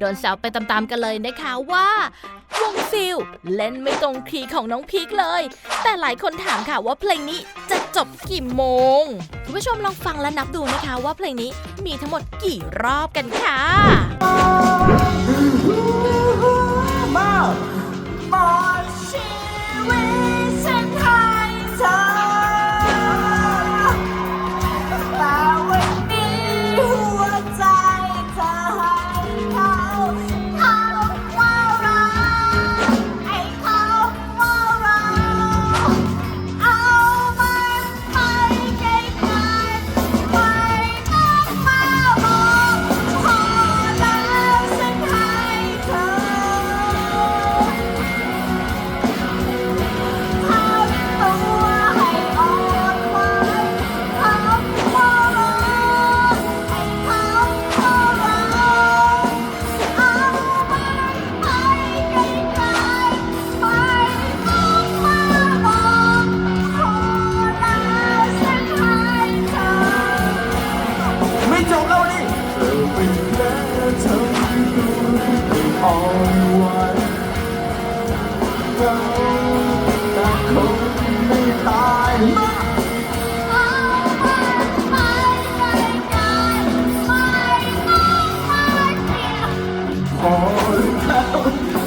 โดนแซวไปตามๆกันเลยนะคะว่าวงซิลเล่นไม่ตรงคีย์ของน้องพีคเลย แต่หลายคนถามค่ะว่าเพลงนี้จะจบกี่โมง คุณผู้ชมลองฟังและนับดูนะคะว่าเพลงนี้มีทั้งหมดกี่รอบกันค่ะ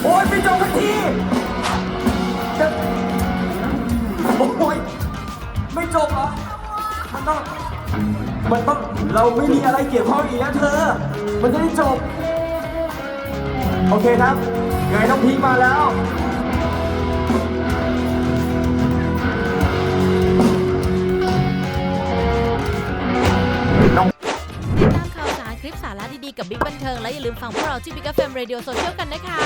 โอ๊ยไม่จบสักทีจะโอ๊ยไม่จบเหรอมันต้อง มันต้องเราไม่มีอะไรเกี่ยวข้องอีกนะเธอ มันจะได้จบ โอเคครับยังไงต้องพีคมาแล้วตามข่าวสารคลิปสาระดีๆกับบิ๊กบันเทิงและอย่าลืมฟังพวกเราที่บิ๊กแฟมเรดิโอโซเชียลกันนะคะ